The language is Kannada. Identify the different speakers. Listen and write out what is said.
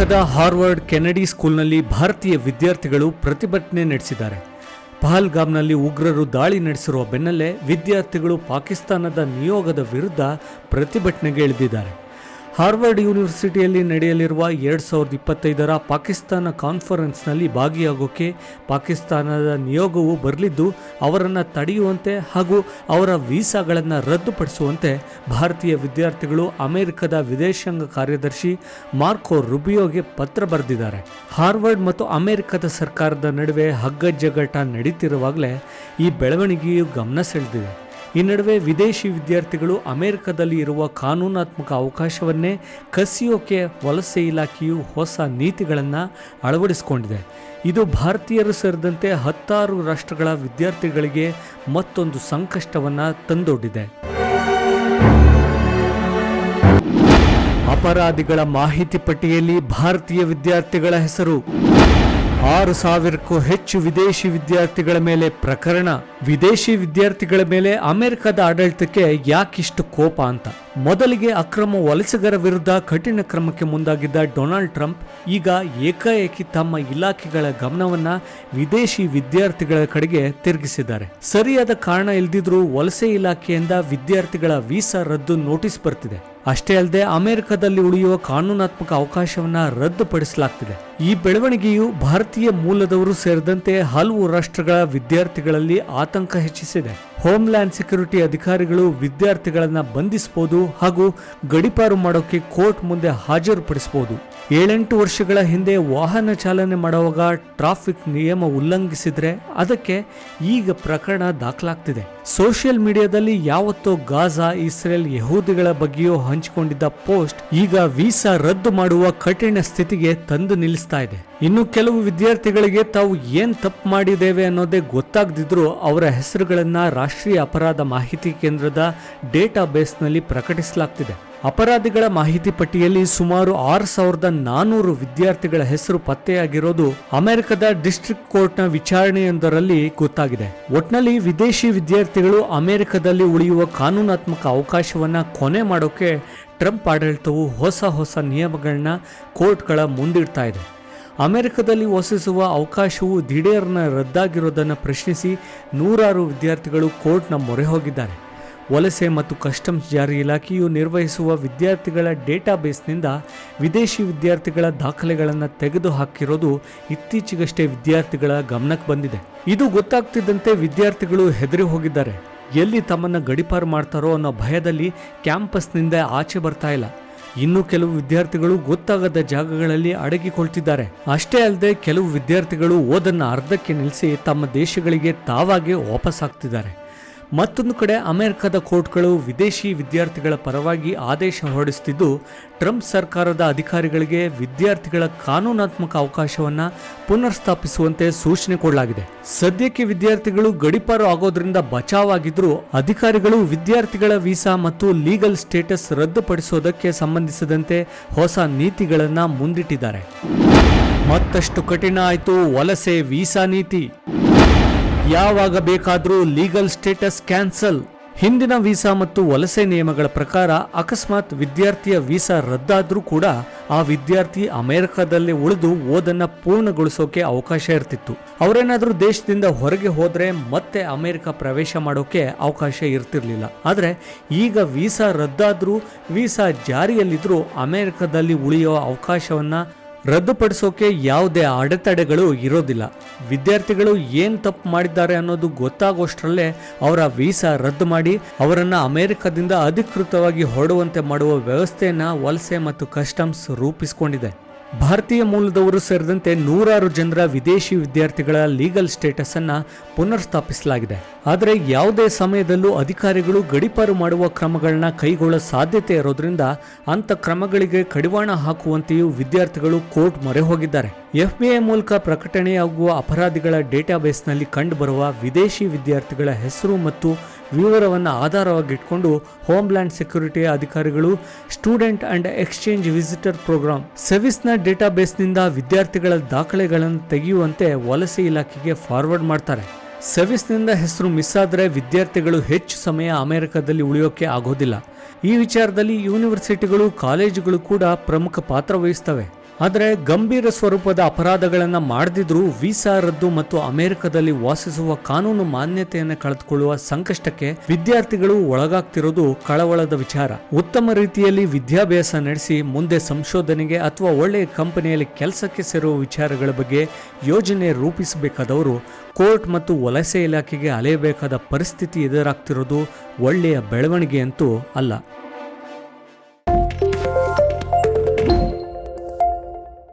Speaker 1: ಅಮೆರಿಕದ ಹಾರ್ವರ್ಡ್ ಕೆನಡಿ ಸ್ಕೂಲ್ನಲ್ಲಿ ಭಾರತೀಯ ವಿದ್ಯಾರ್ಥಿಗಳು ಪ್ರತಿಭಟನೆ ನಡೆಸಿದ್ದಾರೆ. ಪಹಲ್ಗಾಮ್ನಲ್ಲಿ ಉಗ್ರರು ದಾಳಿ ನಡೆಸಿರುವ ಬೆನ್ನಲ್ಲೇ ವಿದ್ಯಾರ್ಥಿಗಳು ಪಾಕಿಸ್ತಾನದ ನಿಯೋಗದ ವಿರುದ್ಧ ಪ್ರತಿಭಟನೆಗೆ ಇಳಿದಿದ್ದಾರೆ. ಹಾರ್ವರ್ಡ್ ಯೂನಿವರ್ಸಿಟಿಯಲ್ಲಿ ನಡೆಯಲಿರುವ ಎರಡು ಸಾವಿರದ ಇಪ್ಪತ್ತೈದರ ಪಾಕಿಸ್ತಾನ ಕಾನ್ಫರೆನ್ಸ್ನಲ್ಲಿ ಭಾಗಿಯಾಗೋಕೆ ಪಾಕಿಸ್ತಾನದ ನಿಯೋಗವು ಬರಲಿದ್ದು, ಅವರನ್ನು ತಡೆಯುವಂತೆ ಹಾಗೂ ಅವರ ವೀಸಾಗಳನ್ನು ರದ್ದುಪಡಿಸುವಂತೆ ಭಾರತೀಯ ವಿದ್ಯಾರ್ಥಿಗಳು ಅಮೆರಿಕದ ವಿದೇಶಾಂಗ ಕಾರ್ಯದರ್ಶಿ ಮಾರ್ಕೋ ರುಬಿಯೋಗೆ ಪತ್ರ ಬರೆದಿದ್ದಾರೆ. ಹಾರ್ವರ್ಡ್ ಮತ್ತು ಅಮೆರಿಕದ ಸರ್ಕಾರದ ನಡುವೆ ಹಗ್ಗಜಗ್ಗಾಟ ನಡೀತಿರುವಾಗಲೇ ಈ ಬೆಳವಣಿಗೆಯು ಗಮನ ಸೆಳೆದಿದೆ. ಈ ನಡುವೆ ವಿದೇಶಿ ವಿದ್ಯಾರ್ಥಿಗಳು ಅಮೆರಿಕದಲ್ಲಿ ಇರುವ ಕಾನೂನಾತ್ಮಕ ಅವಕಾಶವನ್ನೇ ಕಸಿಯೋಕೆ ವಲಸೆ ಇಲಾಖೆಯು ಹೊಸ ನೀತಿಗಳನ್ನು ಅಳವಡಿಸಿಕೊಂಡಿದೆ. ಇದು ಭಾರತೀಯರು ಸೇರಿದಂತೆ ಹತ್ತಾರು ರಾಷ್ಟ್ರಗಳ ವಿದ್ಯಾರ್ಥಿಗಳಿಗೆ ಮತ್ತೊಂದು ಸಂಕಷ್ಟವನ್ನು ತಂದೊಡ್ಡಿದೆ. ಅಪರಾಧಿಗಳ ಮಾಹಿತಿ ಪಟ್ಟಿಯಲ್ಲಿ ಭಾರತೀಯ ವಿದ್ಯಾರ್ಥಿಗಳ ಹೆಸರು. ಆರು ಸಾವಿರಕ್ಕೂ ಹೆಚ್ಚು ವಿದೇಶಿ ವಿದ್ಯಾರ್ಥಿಗಳ ಮೇಲೆ ಪ್ರಕರಣ. ವಿದೇಶಿ ವಿದ್ಯಾರ್ಥಿಗಳ ಮೇಲೆ ಅಮೆರಿಕದ ಆಡಳಿತಕ್ಕೆ ಯಾಕಿಷ್ಟು ಕೋಪ ಅಂತ? ಮೊದಲಿಗೆ ಅಕ್ರಮ ವಲಸಿಗರ ವಿರುದ್ಧ ಕಠಿಣ ಕ್ರಮಕ್ಕೆ ಮುಂದಾಗಿದ್ದ ಡೊನಾಲ್ಡ್ ಟ್ರಂಪ್ ಈಗ ಏಕಾಏಕಿ ತಮ್ಮ ಇಲಾಖೆಗಳ ಗಮನವನ್ನ ವಿದೇಶಿ ವಿದ್ಯಾರ್ಥಿಗಳ ಕಡೆಗೆ ತಿರುಗಿಸಿದ್ದಾರೆ. ಸರಿಯಾದ ಕಾರಣ ಇಲ್ದಿದ್ರೂ ವಲಸೆ ಇಲಾಖೆಯಿಂದ ವಿದ್ಯಾರ್ಥಿಗಳ ವೀಸಾ ರದ್ದು ನೋಟಿಸ್ ಬರ್ತಿದೆ. ಅಷ್ಟೇ ಅಲ್ಲದೆ ಅಮೆರಿಕದಲ್ಲಿ ಉಳಿಯುವ ಕಾನೂನಾತ್ಮಕ ಅವಕಾಶವನ್ನ ರದ್ದುಪಡಿಸಲಾಗ್ತಿದೆ. ಈ ಬೆಳವಣಿಗೆಯು ಭಾರತೀಯ ಮೂಲದವರು ಸೇರಿದಂತೆ ಹಲವು ರಾಷ್ಟ್ರಗಳ ವಿದ್ಯಾರ್ಥಿಗಳಲ್ಲಿ ಆತಂಕ ಹೆಚ್ಚಿಸಿದೆ. ಹೋಮ್ಲ್ಯಾಂಡ್ ಸೆಕ್ಯೂರಿಟಿ ಅಧಿಕಾರಿಗಳು ವಿದ್ಯಾರ್ಥಿಗಳನ್ನು ಬಂಧಿಸಬಹುದು ಹಾಗೂ ಗಡಿಪಾರು ಮಾಡೋಕೆ ಕೋರ್ಟ್ ಮುಂದೆ ಹಾಜರುಪಡಿಸಬಹುದು ಏಳೆಂಟು ವರ್ಷಗಳ ಹಿಂದೆ ವಾಹನ ಚಾಲನೆ ಮಾಡುವಾಗ ಟ್ರಾಫಿಕ್ ನಿಯಮ ಉಲ್ಲಂಘಿಸಿದ್ರೆ ಅದಕ್ಕೆ ಈಗ ಪ್ರಕರಣ ದಾಖಲಾಗ್ತಿದೆ. ಸೋಷಿಯಲ್ ಮೀಡಿಯಾದಲ್ಲಿ ಯಾವತ್ತೋ ಗಾಜಾ, ಇಸ್ರೇಲ್ ಯಹೂದಿಗಳ ಬಗ್ಗೆಯೂ ಹಂಚಿಕೊಂಡಿದ್ದ ಪೋಸ್ಟ್ ಈಗ ವೀಸಾ ರದ್ದು ಮಾಡುವ ಕಠಿಣ ಸ್ಥಿತಿಗೆ ತಂದು ನಿಲ್ಲಿಸ್ತಾ ಇದೆ. ಇನ್ನು ಕೆಲವು ವಿದ್ಯಾರ್ಥಿಗಳಿಗೆ ತಾವು ಏನ್ ತಪ್ಪು ಮಾಡಿದ್ದೇವೆ ಅನ್ನೋದೇ ಗೊತ್ತಾಗದಿದ್ರೂ ಅವರ ಹೆಸರುಗಳನ್ನ ರಾಷ್ಟ್ರೀಯ ಅಪರಾಧ ಮಾಹಿತಿ ಕೇಂದ್ರದ ಡೇಟಾ ಬೇಸ್ನಲ್ಲಿ ಪ್ರಕಟಿಸಲಾಗ್ತಿದೆ. ಅಪರಾಧಿಗಳ ಮಾಹಿತಿ ಪಟ್ಟಿಯಲ್ಲಿ ಸುಮಾರು ಆರು ಸಾವಿರದ ನಾನೂರು ವಿದ್ಯಾರ್ಥಿಗಳ ಹೆಸರು ಪತ್ತೆಯಾಗಿರೋದು ಅಮೆರಿಕದ ಡಿಸ್ಟ್ರಿಕ್ಟ್ ಕೋರ್ಟ್ನ ವಿಚಾರಣೆಯೊಂದರಲ್ಲಿ ಗೊತ್ತಾಗಿದೆ. ಒಟ್ನಲ್ಲಿ ವಿದೇಶಿ ವಿದ್ಯಾರ್ಥಿಗಳು ಅಮೆರಿಕದಲ್ಲಿ ಉಳಿಯುವ ಕಾನೂನಾತ್ಮಕ ಅವಕಾಶವನ್ನ ಕೊನೆ ಮಾಡೋಕೆ ಟ್ರಂಪ್ ಆಡಳಿತವು ಹೊಸ ಹೊಸ ನಿಯಮಗಳನ್ನ ಕೋರ್ಟ್ಗಳ ಮುಂದಿಡ್ತಾ ಇದೆ. ಅಮೆರಿಕದಲ್ಲಿ ವಾಸಿಸುವ ಅವಕಾಶವು ದಿಢೀರ್ನ ರದ್ದಾಗಿರೋದನ್ನು ಪ್ರಶ್ನಿಸಿ ನೂರಾರು ವಿದ್ಯಾರ್ಥಿಗಳು ಕೋರ್ಟ್ನ ಮೊರೆ ಹೋಗಿದ್ದಾರೆ. ವಲಸೆ ಮತ್ತು ಕಸ್ಟಮ್ಸ್ ಜಾರಿ ಇಲಾಖೆಯು ನಿರ್ವಹಿಸುವ ವಿದ್ಯಾರ್ಥಿಗಳ ಡೇಟಾಬೇಸ್ನಿಂದ ವಿದೇಶಿ ವಿದ್ಯಾರ್ಥಿಗಳ ದಾಖಲೆಗಳನ್ನು ತೆಗೆದುಹಾಕಿರೋದು ಇತ್ತೀಚೆಗಷ್ಟೇ ವಿದ್ಯಾರ್ಥಿಗಳ ಗಮನಕ್ಕೆ ಬಂದಿದೆ. ಇದು ಗೊತ್ತಾಗ್ತಿದ್ದಂತೆ ವಿದ್ಯಾರ್ಥಿಗಳು ಹೆದರಿ ಹೋಗಿದ್ದಾರೆ. ಎಲ್ಲಿ ತಮ್ಮನ್ನು ಗಡಿಪಾರು ಮಾಡ್ತಾರೋ ಅನ್ನೋ ಭಯದಲ್ಲಿ ಕ್ಯಾಂಪಸ್ನಿಂದ ಆಚೆ ಬರ್ತಾ ಇಲ್ಲ. ಇನ್ನು ಕೆಲವು ವಿದ್ಯಾರ್ಥಿಗಳು ಗೊತ್ತಾಗದ ಜಾಗಗಳಲ್ಲಿ ಅಡಗಿಕೊಳ್ತಿದ್ದಾರೆ. ಅಷ್ಟೇ ಅಲ್ಲದೆ ಕೆಲವು ವಿದ್ಯಾರ್ಥಿಗಳು ಓದನ್ನ ಅರ್ಧಕ್ಕೆ ನಿಲ್ಲಿಸಿ ತಮ್ಮ ದೇಶಗಳಿಗೆ ತಾವಾಗೆ ವಾಪಸ್ ಆಗ್ತಿದ್ದಾರೆ ಮತ್ತೊಂದು ಕಡೆ ಅಮೆರಿಕದ ಕೋರ್ಟ್ಗಳು ವಿದೇಶಿ ವಿದ್ಯಾರ್ಥಿಗಳ ಪರವಾಗಿ ಆದೇಶ ಹೊರಡಿಸುತ್ತಿದ್ದು, ಟ್ರಂಪ್ ಸರ್ಕಾರದ ಅಧಿಕಾರಿಗಳಿಗೆ ವಿದ್ಯಾರ್ಥಿಗಳ ಕಾನೂನಾತ್ಮಕ ಅವಕಾಶವನ್ನ ಪುನರ್ಸ್ಥಾಪಿಸುವಂತೆ ಸೂಚನೆ ಕೊಡಲಾಗಿದೆ. ಸದ್ಯಕ್ಕೆ ವಿದ್ಯಾರ್ಥಿಗಳು ಗಡಿಪಾರು ಆಗೋದ್ರಿಂದ ಬಚಾವಾಗಿದ್ರೂ, ಅಧಿಕಾರಿಗಳು ವಿದ್ಯಾರ್ಥಿಗಳ ವೀಸಾ ಮತ್ತು ಲೀಗಲ್ ಸ್ಟೇಟಸ್ ರದ್ದುಪಡಿಸೋದಕ್ಕೆ ಸಂಬಂಧಿಸಿದಂತೆ ಹೊಸ ನೀತಿಗಳನ್ನ ಮುಂದಿಟ್ಟಿದ್ದಾರೆ. ಮತ್ತಷ್ಟು ಕಠಿಣ ಆಯಿತು, ವಲಸೆ ವೀಸಾ ನೀತಿ. ಯಾವಾಗ ಬೇಕಾದರೂ ಲೀಗಲ್ ಸ್ಟೇಟಸ್ ಕ್ಯಾನ್ಸಲ್. ಹಿಂದಿನ ವೀಸಾ ಮತ್ತು ವಲಸೆ ನಿಯಮಗಳ ಪ್ರಕಾರ ಅಕಸ್ಮಾತ್ ವಿದ್ಯಾರ್ಥಿಯ ವೀಸಾ ರದ್ದಾದರೂ ಕೂಡ ಆ ವಿದ್ಯಾರ್ಥಿ ಅಮೆರಿಕದಲ್ಲೇ ಉಳಿದು ಓದನ್ನ ಪೂರ್ಣಗೊಳಿಸೋಕೆ ಅವಕಾಶ ಇರ್ತಿತ್ತು. ಅವರೇನಾದರೂ ದೇಶದಿಂದ ಹೊರಗೆ ಹೋದರೆ ಮತ್ತೆ ಅಮೆರಿಕ ಪ್ರವೇಶ ಮಾಡೋಕೆ ಅವಕಾಶ ಇರ್ತಿರ್ಲಿಲ್ಲ. ಆದರೆ ಈಗ ವೀಸಾ ರದ್ದಾದರೂ ವೀಸಾ ಜಾರಿಯಲ್ಲಿದ್ದರೂ ಅಮೆರಿಕದಲ್ಲಿ ಉಳಿಯೋ ಅವಕಾಶವನ್ನ ರದ್ದುಪಡಿಸೋಕೆ ಯಾವುದೇ ಅಡೆತಡೆಗಳು ಇರೋದಿಲ್ಲ. ವಿದ್ಯಾರ್ಥಿಗಳು ಏನು ತಪ್ಪು ಮಾಡಿದ್ದಾರೆ ಅನ್ನೋದು ಗೊತ್ತಾಗೋಷ್ಟರಲ್ಲೇ ಅವರ ವೀಸಾ ರದ್ದು ಮಾಡಿ, ಅವರನ್ನು ಅಮೆರಿಕದಿಂದ ಅಧಿಕೃತವಾಗಿ ಹೊರಡುವಂತೆ ಮಾಡುವ ವ್ಯವಸ್ಥೆಯನ್ನು ವಲಸೆ ಮತ್ತು ಕಸ್ಟಮ್ಸ್ ರೂಪಿಸಿಕೊಂಡಿದೆ. ಭಾರತೀಯ ಮೂಲದವರು ಸೇರಿದಂತೆ ನೂರಾರು ಜನರ ವಿದೇಶಿ ವಿದ್ಯಾರ್ಥಿಗಳ ಲೀಗಲ್ ಸ್ಟೇಟಸ್ ಅನ್ನ ಪುನರ್ಸ್ಥಾಪಿಸಲಾಗಿದೆ. ಆದರೆ ಯಾವುದೇ ಸಮಯದಲ್ಲೂ ಅಧಿಕಾರಿಗಳು ಗಡಿಪಾರು ಮಾಡುವ ಕ್ರಮಗಳನ್ನ ಕೈಗೊಳ್ಳೋ ಸಾಧ್ಯತೆ ಇರೋದ್ರಿಂದ ಅಂತ ಕ್ರಮಗಳಿಗೆ ಕಡಿವಾಣ ಹಾಕುವಂತೆಯೂ ವಿದ್ಯಾರ್ಥಿಗಳು ಕೋರ್ಟ್ ಮೊರೆ ಹೋಗಿದ್ದಾರೆ. ಎಫ್ಬಿಐ ಮೂಲಕ ಪ್ರಕಟಣೆಯಾಗುವ ಅಪರಾಧಿಗಳ ಡೇಟಾಬೇಸ್ನಲ್ಲಿ ಕಂಡುಬರುವ ವಿದೇಶಿ ವಿದ್ಯಾರ್ಥಿಗಳ ಹೆಸರು ಮತ್ತು ವಿವರವನ್ನು ಆಧಾರವಾಗಿಟ್ಕೊಂಡು ಹೋಮ್ಲ್ಯಾಂಡ್ ಸೆಕ್ಯೂರಿಟಿ ಅಧಿಕಾರಿಗಳು student and exchange visitor program ಸೆವಿಸ್ನ ಡೇಟಾಬೇಸ್ನಿಂದ ವಿದ್ಯಾರ್ಥಿಗಳ ದಾಖಲೆಗಳನ್ನು ತೆಗೆಯುವಂತೆ ವಲಸೆ ಇಲಾಖೆಗೆ ಫಾರ್ವರ್ಡ್ ಮಾಡ್ತಾರೆ. ಸೆವಿಸ್ನಿಂದ ಹೆಸರು ಮಿಸ್ ಆದರೆ ವಿದ್ಯಾರ್ಥಿಗಳು ಹೆಚ್ಚು ಸಮಯ ಅಮೆರಿಕದಲ್ಲಿ ಉಳಿಯೋಕೆ ಆಗೋದಿಲ್ಲ. ಈ ವಿಚಾರದಲ್ಲಿ ಯೂನಿವರ್ಸಿಟಿಗಳು ಕಾಲೇಜುಗಳು ಕೂಡ ಪ್ರಮುಖ ಪಾತ್ರ ವಹಿಸ್ತವೆ. ಆದರೆ ಗಂಭೀರ ಸ್ವರೂಪದ ಅಪರಾಧಗಳನ್ನು ಮಾಡದಿದ್ರೂ ವೀಸಾ ರದ್ದು ಮತ್ತು ಅಮೆರಿಕದಲ್ಲಿ ವಾಸಿಸುವ ಕಾನೂನು ಮಾನ್ಯತೆಯನ್ನು ಕಳೆದುಕೊಳ್ಳುವ ಸಂಕಷ್ಟಕ್ಕೆ ವಿದ್ಯಾರ್ಥಿಗಳು ಒಳಗಾಗ್ತಿರೋದು ಕಳವಳದ ವಿಚಾರ. ಉತ್ತಮ ರೀತಿಯಲ್ಲಿ ವಿದ್ಯಾಭ್ಯಾಸ ನಡೆಸಿ ಮುಂದೆ ಸಂಶೋಧನೆಗೆ ಅಥವಾ ಒಳ್ಳೆಯ ಕಂಪನಿಯಲ್ಲಿ ಕೆಲಸಕ್ಕೆ ಸೇರುವ ವಿಚಾರಗಳ ಬಗ್ಗೆ ಯೋಜನೆ ರೂಪಿಸಬೇಕಾದವರು ಕೋರ್ಟ್ ಮತ್ತು ವಲಸೆ ಇಲಾಖೆಗೆ ಅಲೆಯಬೇಕಾದ ಪರಿಸ್ಥಿತಿ ಎದುರಾಗ್ತಿರೋದು ಒಳ್ಳೆಯ ಬೆಳವಣಿಗೆ ಅಂತೂ ಅಲ್ಲ.